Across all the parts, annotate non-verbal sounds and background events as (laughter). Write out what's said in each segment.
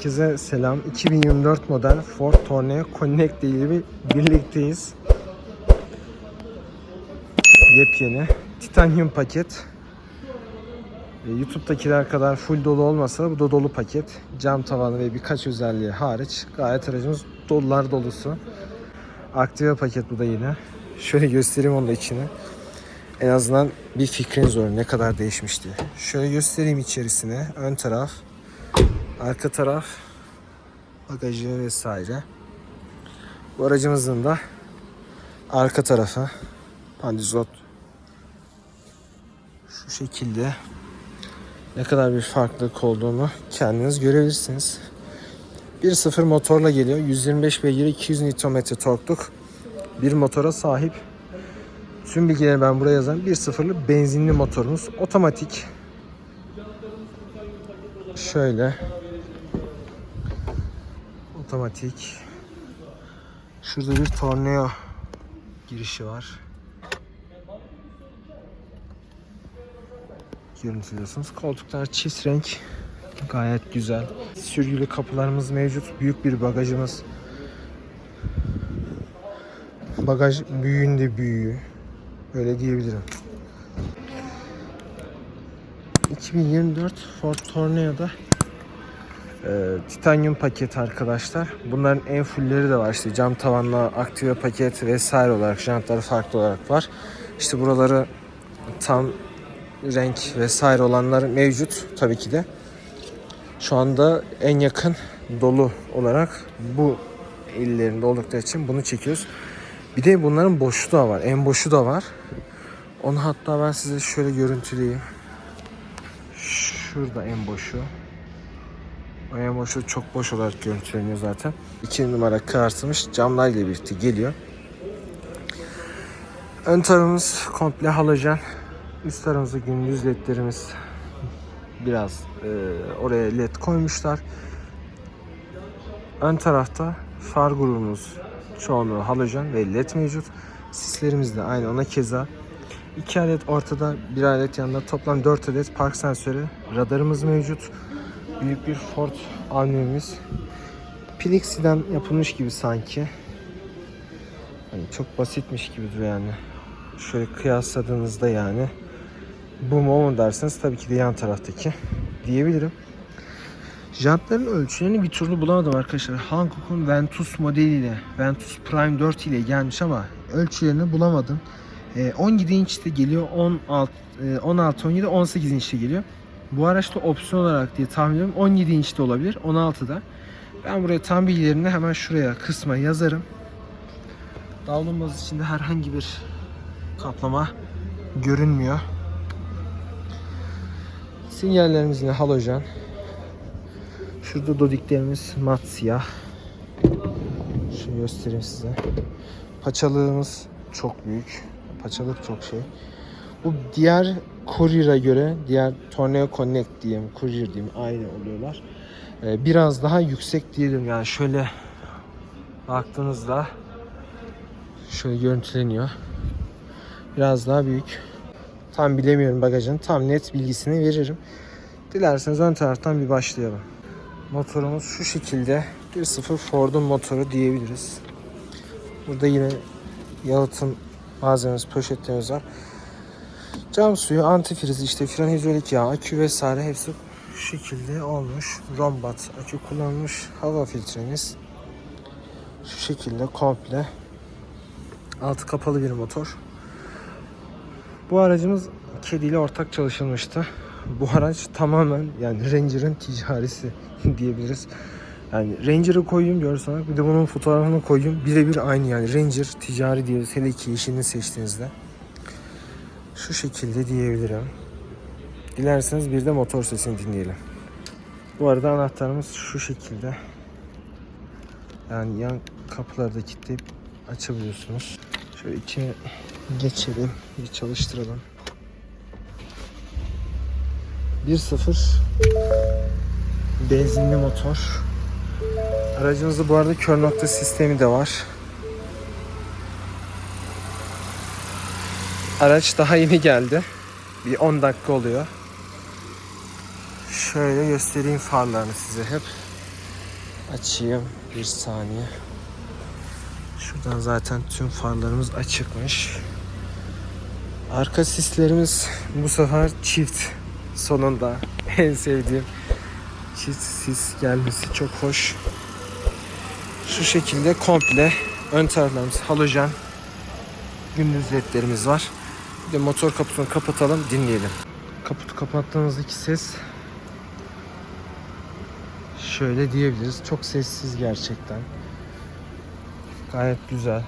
Herkese selam. 2024 model Ford Tourneo Connect ile bir birlikteyiz. Yepyeni titanyum paket. E, YouTube'dakiler kadar full dolu olmasa da bu da dolu paket. Cam tavanı ve birkaç özelliği hariç gayet aracımız dolular dolusu. Aktive paket bu da yine. Şöyle göstereyim onun da içini. En azından bir fikriniz olur ne kadar değişmiş diye. Şöyle göstereyim içerisine. Ön taraf, arka taraf, bagajı vesaire. Bu aracımızın da arka tarafı pandizot şu şekilde ne kadar bir farklılık olduğunu kendiniz görebilirsiniz. 1.0 motorla geliyor. 125 beygir 200 Nm torkluk bir motora sahip. Tüm bilgileri ben buraya yazan 1.0'lı benzinli motorumuz. Otomatik. Şöyle. Otomatik. Şurada bir torneo girişi var. Görüntülüyorsunuz. Koltuklar çift renk. Gayet güzel. Sürgülü kapılarımız mevcut. Büyük bir bagajımız. Bagaj büyüğünde büyüğü. Öyle diyebilirim. 2024 Ford Tourneo'da e, titanyum paket arkadaşlar. Bunların en fullleri de var. İşte cam tavanla aktive paket vesaire olarak jantları farklı olarak var. İşte buraları tam renk vesaire olanlar mevcut tabii ki de. Şu anda en yakın dolu olarak bu illerinde oldukları için bunu çekiyoruz. Bir de bunların boşu da var. En boşu da var. Onu hatta ben size şöyle görüntüleyeyim. Şurada en boşu. Boşu çok boş olarak görüntüleniyor zaten. 2 numara kartılmış camlarla birlikte geliyor. Ön tarafımız komple halojen. Üst tarafımızda gündüz ledlerimiz biraz e, oraya led koymuşlar. Ön tarafta far grubumuz çoğunluğu halojen ve led mevcut. Sislerimiz de aynı ona keza. 2 adet ortada, 1 adet yanında toplam 4 adet park sensörü, radarımız mevcut. Büyük bir Ford albümümüz. Plixi'den yapılmış gibi sanki. Hani çok basitmiş gibi duruyor yani. Şöyle kıyasladığınızda yani bu mu mu derseniz tabii ki de yan taraftaki diyebilirim. Jantların ölçülerini bir türlü bulamadım arkadaşlar. Hankook'un Ventus modeliyle, Ventus Prime 4 ile gelmiş ama ölçülerini bulamadım. E, 17 inçte geliyor, 16, e, 16, 17, 18 inçte geliyor. Bu araçta opsiyon olarak diye tahmin ediyorum 17 inçte olabilir, 16'da. Ben buraya tam bilgilerini hemen şuraya kısma yazarım. Davlumbaz içinde herhangi bir kaplama görünmüyor. Sinyallerimiz yine halojen. Şurada dodiklerimiz mat siyah. Şunu göstereyim size. Paçalığımız çok büyük. Paçalık çok şey. Bu diğer Courier'a göre, diğer Torneo Connect diyeyim, Courier diyeyim aynı oluyorlar. Ee, biraz daha yüksek diyelim yani şöyle baktığınızda şöyle görüntüleniyor. Biraz daha büyük. Tam bilemiyorum bagajın. Tam net bilgisini veririm. Dilerseniz ön taraftan bir başlayalım. Motorumuz şu şekilde 1.0 Ford'un motoru diyebiliriz. Burada yine yalıtım malzememiz, poşetlerimiz var. Cam suyu, antifriz, işte fren hidrolik yağı, akü vesaire hepsi şu şekilde olmuş. Rombat akü kullanmış. Hava filtremiz şu şekilde komple. Altı kapalı bir motor. Bu aracımız kediyle ortak çalışılmıştı. Bu araç tamamen yani Ranger'ın ticarisi (laughs) diyebiliriz. Yani Ranger'ı koyayım olarak bir de bunun fotoğrafını koyayım. Birebir aynı yani Ranger ticari diyoruz. Hele ki yeşilini seçtiğinizde. Şu şekilde diyebilirim. Dilerseniz bir de motor sesini dinleyelim. Bu arada anahtarımız şu şekilde. Yani yan kapıları da kilitleyip açabiliyorsunuz. Şöyle içine geçelim. Bir çalıştıralım. 1.0 benzinli motor. Aracımızda bu arada kör nokta sistemi de var. Araç daha yeni geldi. Bir 10 dakika oluyor. Şöyle göstereyim farlarını size hep. Açayım bir saniye. Şuradan zaten tüm farlarımız açıkmış. Arka sislerimiz bu sefer çift. Sonunda (laughs) en sevdiğim çift sis gelmesi çok hoş. Şu şekilde komple ön taraflarımız halojen gündüz ledlerimiz var. De motor kaputunu kapatalım dinleyelim. Kaputu kapattığımızdaki ses şöyle diyebiliriz. Çok sessiz gerçekten. Gayet güzel.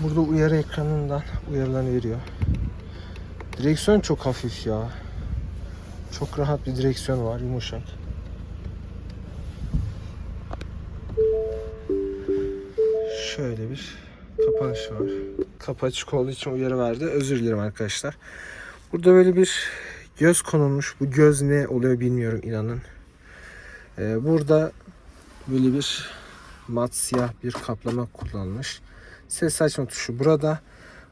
Burada uyarı ekranından uyarılarını veriyor. Direksiyon çok hafif ya. Çok rahat bir direksiyon var, yumuşak. Şöyle bir kapanış var. Kapı açık olduğu için uyarı verdi. Özür dilerim arkadaşlar. Burada böyle bir göz konulmuş. Bu göz ne oluyor bilmiyorum inanın. Ee, burada böyle bir mat siyah bir kaplama kullanılmış. Ses açma tuşu burada.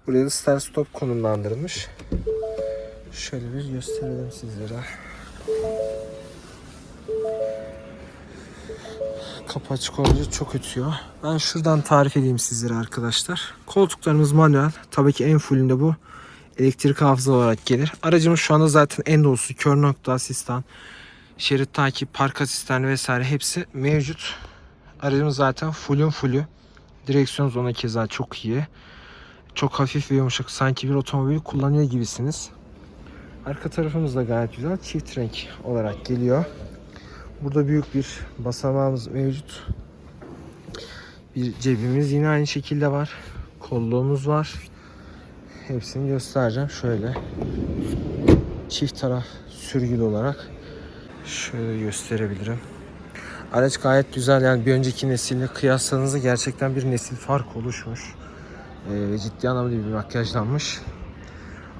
Buraya da start stop konumlandırılmış. Şöyle bir gösterelim sizlere. Kapı açık olunca çok ötüyor. Ben şuradan tarif edeyim sizlere arkadaşlar. Koltuklarımız manuel. Tabii ki en fullünde bu elektrik hafıza olarak gelir. Aracımız şu anda zaten en dolusu kör nokta asistan, şerit takip, park asistanı vesaire hepsi mevcut. Aracımız zaten fullün fullü. Direksiyon zona keza çok iyi. Çok hafif ve yumuşak. Sanki bir otomobil kullanıyor gibisiniz. Arka tarafımız da gayet güzel. Çift renk olarak geliyor. Burada büyük bir basamağımız mevcut. Bir cebimiz yine aynı şekilde var. Kolluğumuz var. Hepsini göstereceğim. Şöyle çift taraf sürgülü olarak şöyle gösterebilirim. Araç gayet güzel yani bir önceki nesille kıyasladığınızda gerçekten bir nesil fark oluşmuş. Ee, ciddi anlamda bir makyajlanmış.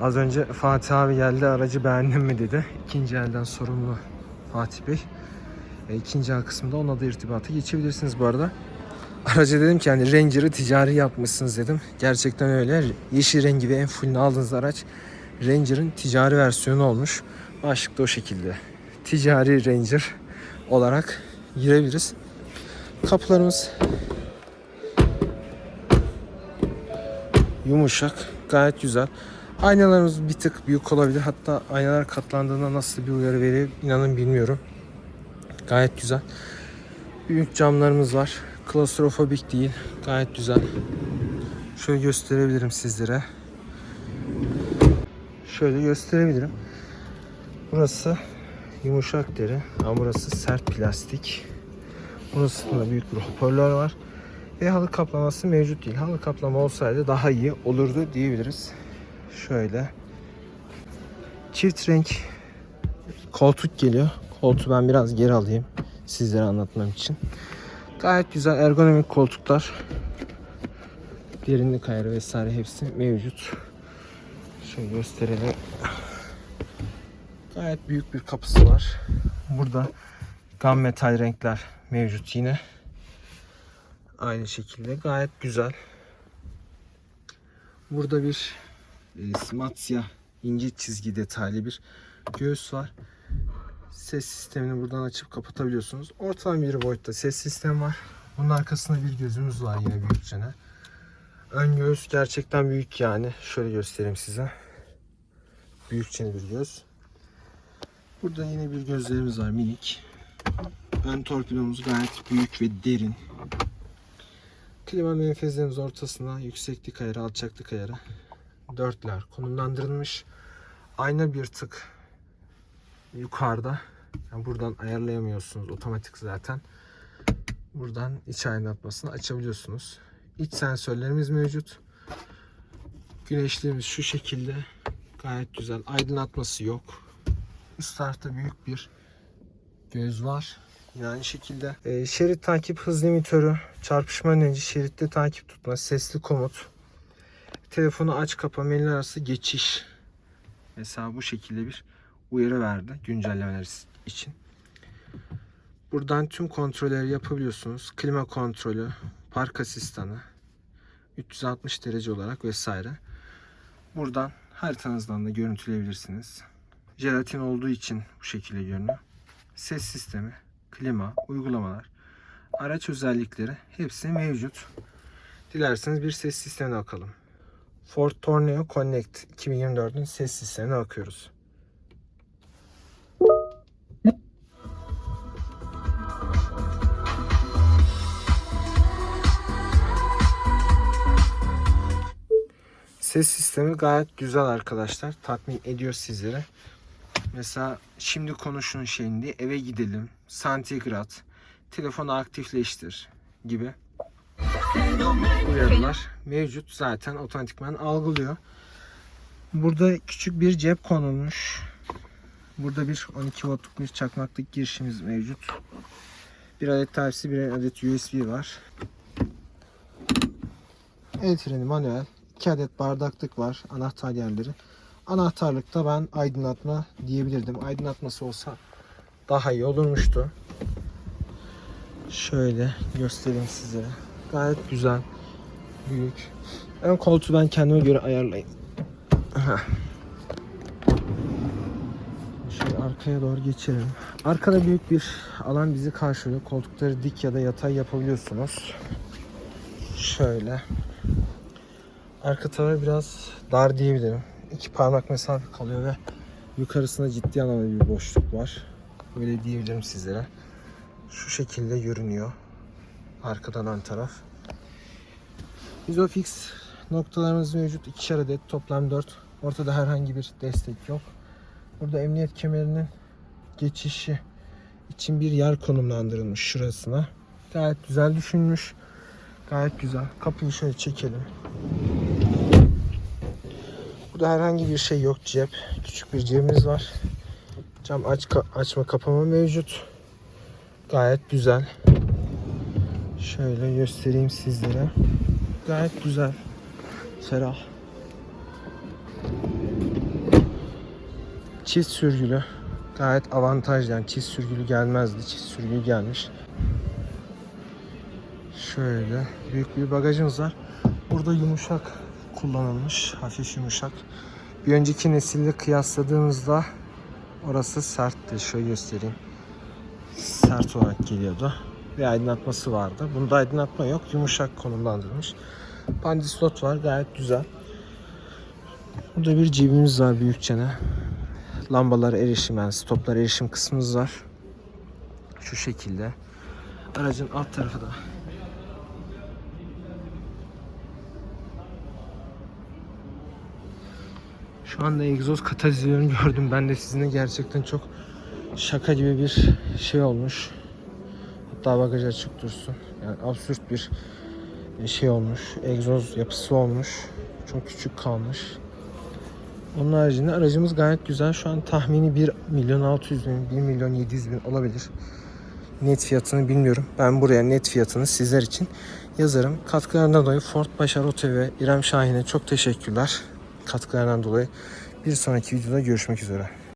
Az önce Fatih abi geldi aracı beğendin mi dedi. İkinci elden sorumlu Fatih Bey. E, ikinci el kısmında onunla da irtibata geçebilirsiniz bu arada. Araca dedim ki hani Ranger'ı ticari yapmışsınız dedim. Gerçekten öyle. Yeşil rengi ve en fullünü aldığınız araç Ranger'ın ticari versiyonu olmuş. Başlık da o şekilde. Ticari Ranger olarak girebiliriz. Kapılarımız yumuşak, gayet güzel. Aynalarımız bir tık büyük olabilir. Hatta aynalar katlandığında nasıl bir uyarı verir inanın bilmiyorum. Gayet güzel. Büyük camlarımız var. Klostrofobik değil. Gayet güzel. Şöyle gösterebilirim sizlere. Şöyle gösterebilirim. Burası yumuşak deri ama burası sert plastik. Burasında büyük bir hoparlör var. Ve halı kaplaması mevcut değil. Halı kaplama olsaydı daha iyi olurdu diyebiliriz. Şöyle. Çift renk koltuk geliyor. Koltuğu ben biraz geri alayım sizlere anlatmam için. Gayet güzel ergonomik koltuklar. Derinlik ayarı vesaire hepsi mevcut. Şöyle gösterelim. Gayet büyük bir kapısı var. Burada gam metal renkler mevcut yine. Aynı şekilde gayet güzel. Burada bir e, mat siyah ince çizgi detaylı bir göğüs var. Ses sistemini buradan açıp kapatabiliyorsunuz. Ortalama bir boyutta ses sistemi var. Bunun arkasında bir gözümüz var yine büyükçene. Ön göğüs gerçekten büyük yani. Şöyle göstereyim size. Büyükçene bir göz. Burada yine bir gözlerimiz var minik. Ön torpilomuz gayet büyük ve derin. Klima menfezlerimiz ortasına yükseklik ayarı, alçaklık ayarı. Dörtler konumlandırılmış. Ayna bir tık yukarıda. Yani buradan ayarlayamıyorsunuz otomatik zaten. Buradan iç aydınlatmasını açabiliyorsunuz. İç sensörlerimiz mevcut. Güneşliğimiz şu şekilde. Gayet güzel. Aydınlatması yok. Üst tarafta büyük bir göz var. Aynı şekilde. Ee, şerit takip hız limitörü, çarpışma önleyici, şeritte takip tutma, sesli komut. Telefonu aç kapa, menüler arası geçiş. Mesela bu şekilde bir uyarı verdi güncellemeler için. Buradan tüm kontrolleri yapabiliyorsunuz. Klima kontrolü, park asistanı, 360 derece olarak vesaire. Buradan haritanızdan da görüntüleyebilirsiniz. Jelatin olduğu için bu şekilde görünüyor. Ses sistemi klima, uygulamalar, araç özellikleri hepsi mevcut. Dilerseniz bir ses sistemine bakalım. Ford Tourneo Connect 2024'ün ses sistemine bakıyoruz. Ses sistemi gayet güzel arkadaşlar. Tatmin ediyor sizleri. Mesela şimdi konuşun şeyinde eve gidelim, santigrat, telefonu aktifleştir gibi uyarılar mevcut. Zaten otomatikman algılıyor. Burada küçük bir cep konulmuş. Burada bir 12 voltluk bir çakmaklık girişimiz mevcut. Bir adet Type-C, bir adet USB var. El manuel. 2 adet bardaklık var. Anahtar yerleri. Anahtarlıkta ben aydınlatma diyebilirdim. Aydınlatması olsa daha iyi olurmuştu. Şöyle göstereyim sizlere. Gayet güzel. Büyük. Ön koltuğu ben kendime göre ayarlayayım. Şöyle arkaya doğru geçelim. Arkada büyük bir alan bizi karşılıyor. Koltukları dik ya da yatay yapabiliyorsunuz. Şöyle. Arka tarafı biraz dar diyebilirim. İki parmak mesafe kalıyor ve yukarısında ciddi anlamda bir boşluk var. Böyle diyebilirim sizlere. Şu şekilde görünüyor. Arkadan ön taraf. Isofix noktalarımız mevcut. İkişer adet. Toplam 4. Ortada herhangi bir destek yok. Burada emniyet kemerinin geçişi için bir yer konumlandırılmış şurasına. Gayet güzel düşünmüş. Gayet güzel. Kapıyı şöyle çekelim. Burada herhangi bir şey yok cep. Küçük bir cebimiz var. Cam aç açma kapama mevcut. Gayet güzel. Şöyle göstereyim sizlere. Gayet güzel. Ferah. Çift sürgülü. Gayet avantajlı. Yani çift sürgülü gelmezdi. Çift sürgülü gelmiş. Şöyle büyük bir bagajımız var. Burada yumuşak kullanılmış. Hafif yumuşak. Bir önceki nesille kıyasladığımızda orası sertti. Şöyle göstereyim. Sert olarak geliyordu. Ve aydınlatması vardı. Bunda aydınlatma yok. Yumuşak konumlandırılmış. Pandislot var. Gayet güzel. Burada bir cebimiz var büyükçene. Lambalar erişim yani stoplar erişim kısmımız var. Şu şekilde. Aracın alt tarafı da Şu anda egzoz katalizörünü (laughs) gördüm. Ben de sizinle gerçekten çok şaka gibi bir şey olmuş. Hatta bagaj açık dursun. Yani absürt bir şey olmuş. Egzoz yapısı olmuş. Çok küçük kalmış. Onun haricinde aracımız gayet güzel. Şu an tahmini 1 milyon 600 bin, 1 milyon 700 bin olabilir. Net fiyatını bilmiyorum. Ben buraya net fiyatını sizler için yazarım. Katkılarından dolayı Ford Başar Oto ve İrem Şahin'e çok teşekkürler. Katkılarından dolayı. Bir sonraki videoda görüşmek üzere.